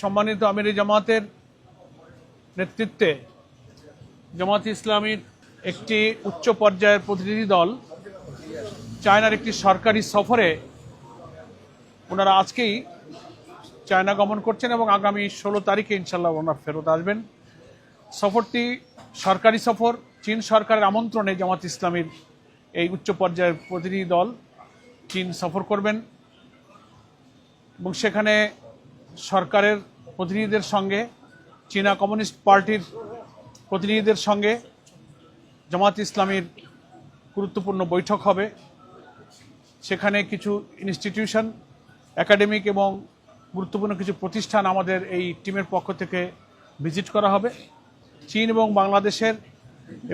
সম্মানিত আমিরি জামাতের নেতৃত্বে জামাত ইসলামীর একটি উচ্চ পর্যায়ের প্রতিনিধি দল চায়নার একটি সরকারি সফরে ওনারা আজকেই চায়না গমন করছেন এবং আগামী ষোলো তারিখে ইনশাল্লাহ ওনারা ফেরত আসবেন। সফরটি সরকারি সফর, চীন সরকারের আমন্ত্রণে জামাত ইসলামীর এই উচ্চ পর্যায়ের প্রতিনিধি দল চীন সফর করবেন এবং সেখানে সরকারের প্রতিনিধিদের সঙ্গে, চীনা কমিউনিস্ট পার্টির প্রতিনিধিদের সঙ্গে জামাত ইসলামীর গুরুত্বপূর্ণ বৈঠক হবে। সেখানে কিছু ইনস্টিটিউশন একাডেমিক এবং গুরুত্বপূর্ণ কিছু প্রতিষ্ঠান আমাদের এই টিমের পক্ষ থেকে ভিজিট করা হবে। চীন এবং বাংলাদেশের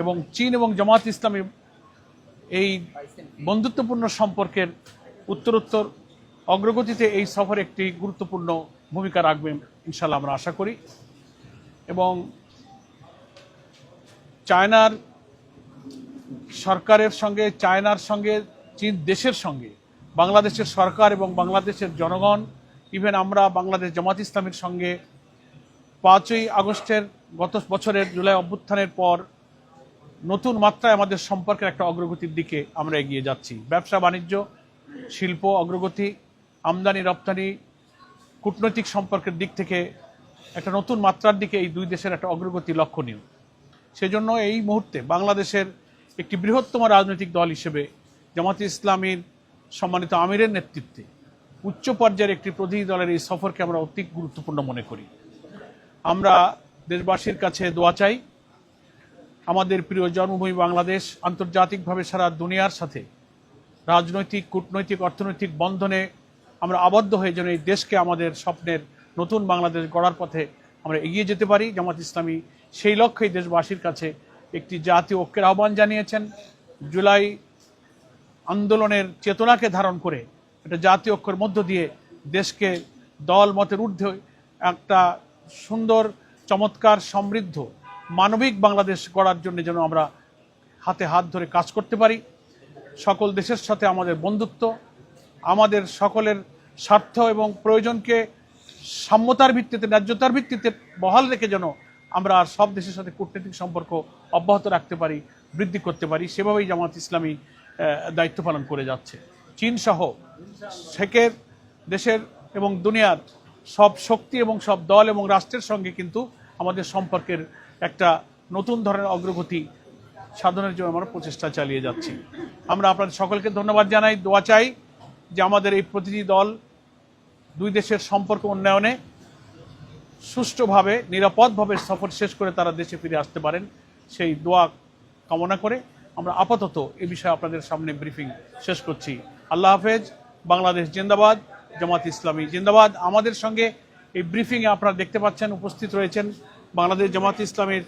এবং চীন এবং জামাত ইসলামী এই বন্ধুত্বপূর্ণ সম্পর্কের উত্তরোত্তর অগ্রগতিতে এই সফর একটি গুরুত্বপূর্ণ ভূমিকা রাখবে ইনশাল্লাহ আমরা আশা করি। এবং চায়নার সরকারের সঙ্গে, চায়নার সঙ্গে, চীন দেশের সঙ্গে, বাংলাদেশের সরকার এবং বাংলাদেশের জনগণ ইভেন আমরা বাংলাদেশ জামাত ইসলামের সঙ্গে পাঁচই আগস্টের গত বছরের জুলাই অভ্যুত্থানের পর নতুন মাত্রায় আমাদের সম্পর্কের একটা অগ্রগতির দিকে আমরা এগিয়ে যাচ্ছি। ব্যবসা, বাণিজ্য, শিল্প, অগ্রগতি আমদানি, রপ্তানি, কূটনৈতিক সম্পর্কের দিক থেকে একটা নতুন মাত্রার দিকে এই দুই দেশের একটা অগ্রগতি লক্ষণীয়। সেজন্য এই মুহূর্তে বাংলাদেশের একটি বৃহত্তম রাজনৈতিক দল হিসেবে জামাতে ইসলামীর সম্মানিত আমিরের নেতৃত্বে উচ্চ পর্যায়ের একটি প্রতিনিধি দলের এই সফরকে আমরা অতি গুরুত্বপূর্ণ মনে করি। আমরা দেশবাসীর কাছে দোয়া চাই, আমাদের প্রিয় জন্মভূমি বাংলাদেশ আন্তর্জাতিকভাবে সারা দুনিয়ার সাথে রাজনৈতিক, কূটনৈতিক, অর্থনৈতিক বন্ধনে আমরা আবদ্ধ হয়ে যেন এই দেশকে আমাদের স্বপ্নের নতুন বাংলাদেশ গড়ার পথে আমরা এগিয়ে যেতে পারি। জামাত ইসলামী সেই লক্ষ্যেই দেশবাসীর কাছে একটি জাতীয় ঐক্যের আহ্বান জানিয়েছেন। জুলাই আন্দোলনের চেতনাকে ধারণ করে একটা জাতীয় ঐক্যের মধ্য দিয়ে দেশকে দল মতের ঊর্ধ্বে একটা সুন্দর, চমৎকার, সমৃদ্ধ, মানবিক বাংলাদেশ গড়ার জন্য যেন আমরা হাতে হাত ধরে কাজ করতে পারি। সকল দেশের সাথে আমাদের বন্ধুত্ব, আমাদের সকলের স্বার্থ এবং প্রয়োজনকে সাম্যতার ভিত্তিতে, ন্যায্যতার ভিত্তিতে বহাল রেখে যেন আমরা আর সব দেশের সাথে কূটনৈতিক সম্পর্ক অব্যাহত রাখতে পারি, বৃদ্ধি করতে পারি, সেভাবেই জামাত ইসলামী দায়িত্ব পালন করে যাচ্ছে। চীন সহ শেখের দেশের এবং দুনিয়ার সব শক্তি এবং সব দল এবং রাষ্ট্রের সঙ্গে কিন্তু আমাদের সম্পর্কের একটা নতুন ধরনের অগ্রগতি সাধনের জন্য আমরা প্রচেষ্টা চালিয়ে যাচ্ছি। আমরা আপনাদের সকলকে ধন্যবাদ জানাই, দোয়া চাই। যে আমাদের এই প্রতিটি দল দুই দেশের সম্পর্ক উন্নয়নে সুষ্ঠুভাবে, নিরাপদভাবে সফর শেষ করে তারা দেশে ফিরে আসতে পারেন, সেই দোয়া কামনা করে আমরা আপাতত এ বিষয়ে আপনাদের সামনে ব্রিফিং শেষ করছি। আল্লাহ হাফেজ, বাংলাদেশ জিন্দাবাদ, জামাত ইসলামী জিন্দাবাদ। আমাদের সঙ্গে এই ব্রিফিংয়ে আপনারা দেখতে পাচ্ছেন, উপস্থিত রয়েছেন বাংলাদেশ জামাত ইসলামের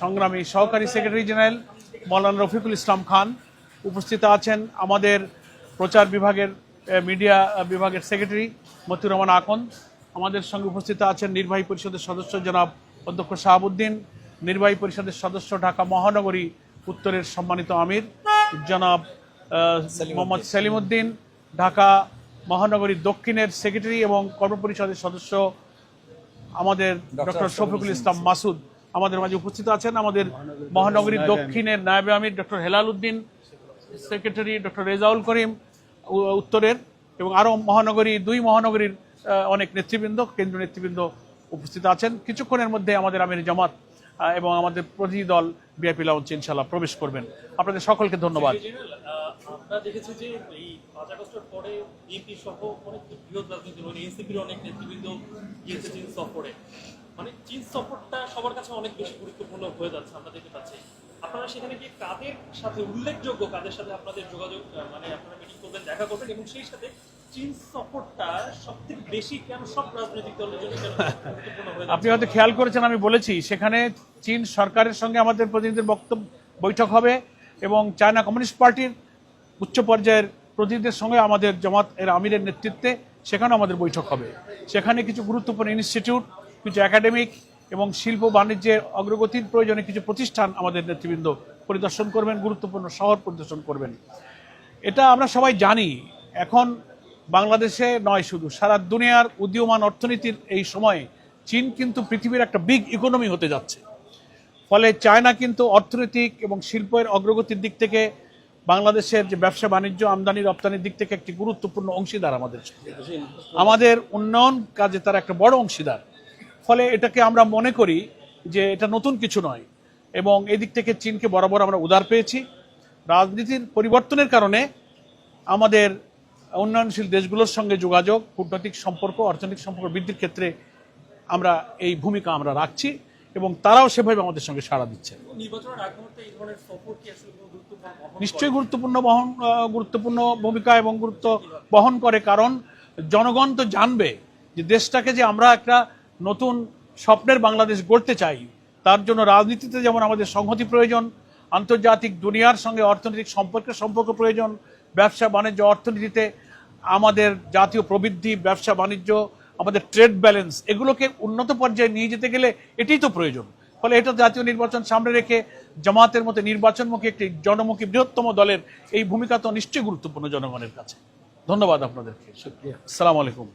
সংগ্রামী সহকারী সেক্রেটারি জেনারেল মৌলানা রফিকুল ইসলাম খান। উপস্থিত আছেন আমাদের প্রচার বিভাগের মিডিয়া বিভাগের সেক্রেটারি মতিউর রহমান আকন। আমাদের সঙ্গে উপস্থিত আছেন নির্বাহী পরিষদের সদস্য জনাব অধ্যক্ষ শাহাবুদ্দিন নির্বাহী পরিষদের সদস্য ঢাকা মহানগরী উত্তরের সম্মানিত আমির জনাব মোহাম্মদ সেলিম উদ্দিন ঢাকা মহানগরী দক্ষিণের সেক্রেটারি এবং কর্মপরিষদের সদস্য আমাদের ডক্টর শফিকুল ইসলাম মাসুদ। আমাদের মাঝে উপস্থিত আছেন আমাদের মহানগরী দক্ষিণের নায়বে আমির doctor Helal Uddin secretary doctor Rezaul Karim উত্তরের এবং আরও মহানগরী, দুই মহানগরীর অনেক নেতৃবৃন্দ, কেন্দ্রীয় নেতৃবৃন্দ উপস্থিত আছেন। কিছুক্ষণের মধ্যে আমাদের আমির জামাত এবং আমাদের প্রতিনিধি দল বিআইপি লাউঞ্চ ইনশাল্লাহ প্রবেশ করবেন। আপনাদের সকলকে ধন্যবাদ। আমরা দেখেছি যে এই পাঁচ আগস্টের পরে সহ অনেক বৃহৎ এনসিপির অনেক নেতৃবৃন্দ গিয়েছে চীন সফরে। মানে চীন সফরটা সবার কাছে অনেক বেশি গুরুত্বপূর্ণ হয়ে যাচ্ছে, আমরা দেখতে পাচ্ছি। আপনারা সেখানে গিয়ে কাদের সাথে উল্লেখযোগ্য, কাদের সাথে আপনাদের যোগাযোগ মানে আপনারা মিটিং করবেন, দেখা করবেন এবং সেই সাথে আপনি হয়তো খেয়াল করেছেন, আমি বলেছি, সেখানে চীন সরকারের সঙ্গে আমাদের প্রতিনিধিদের বক্তব্য, বৈঠক হবে এবং চায়না কমিউনিস্ট পার্টির উচ্চ পর্যায়ের প্রতিনিধিদের সঙ্গে আমাদের জামাত এর আমিরের নেতৃত্বে সেখানেও আমাদের বৈঠক হবে। সেখানে কিছু গুরুত্বপূর্ণ ইনস্টিটিউট, কিছু একাডেমিক এবং শিল্প বাণিজ্যের অগ্রগতির প্রয়োজনে কিছু প্রতিষ্ঠান আমাদের নেতৃবৃন্দ পরিদর্শন করবেন, গুরুত্বপূর্ণ শহর পরিদর্শন করবেন। এটা আমরা সবাই জানি, এখন বাংলাদেশে নয় শুধু, সারা দুনিয়ার উদীয়মান অর্থনীতির এই সময়ে চীন কিন্তু পৃথিবীর একটা বিগ ইকোনমি হতে যাচ্ছে। ফলে চায়না কিন্তু অর্থনৈতিক এবং শিল্পের অগ্রগতির দিক থেকে বাংলাদেশের যে ব্যবসা, বাণিজ্য, আমদানি, রপ্তানির দিক থেকে একটি গুরুত্বপূর্ণ অংশীদার আমাদের। আমাদের উন্নয়ন কাজে তারা একটা বড় অংশীদার। ফলে এটাকে আমরা মনে করি যে এটা নতুন কিছু নয়। এবং এদিক থেকে চীনকে বরাবর আমরা উদার পেয়েছি। রাজনীতির পরিবর্তনের কারণে আমাদের উন্নয়নশীল দেশগুলোর সঙ্গে যোগাযোগ কূটনৈতিক সম্পর্ক অর্থনৈতিক সম্পর্ক বৃদ্ধির ক্ষেত্রে আমরা এই ভূমিকা আমরা রাখছি এবং তারাও সেভাবে আমাদের সঙ্গে সাড়া দিচ্ছে? নিশ্চয়ই গুরুত্বপূর্ণ বহন গুরুত্বপূর্ণ ভূমিকা এবং গুরুত্ব বহন করে। কারণ জনগণ তো জানবে যে দেশটাকে যে আমরা একটা নতুন স্বপ্নের বাংলাদেশ গড়তে চাই। তার জন্য রাজনীতিতে যেমন আমাদের সংহতি প্রয়োজন আন্তর্জাতিক দুনিয়ার সঙ্গে অর্থনৈতিক সম্পর্কের সম্পর্ক প্রয়োজন ব্যবসা বাণিজ্য অর্থনীতিতে আমাদের জাতীয় প্রবৃদ্ধি ব্যবসা বাণিজ্য আমাদের ট্রেড ব্যালেন্স এগুলোকে উন্নত পর্যায়ে নিয়ে যেতে গেলে এটাই তো প্রয়োজন। ফলে এটা জাতীয় নির্বাচন সামনে রেখে জামাতের মতো নির্বাচনমুখী একটি জনমুখী বৃহত্তম দলের এই ভূমিকা তো নিশ্চয়ই গুরুত্বপূর্ণ জনগণের কাছে। ধন্যবাদ আপনাদেরকে আসসালামু আলাইকুম।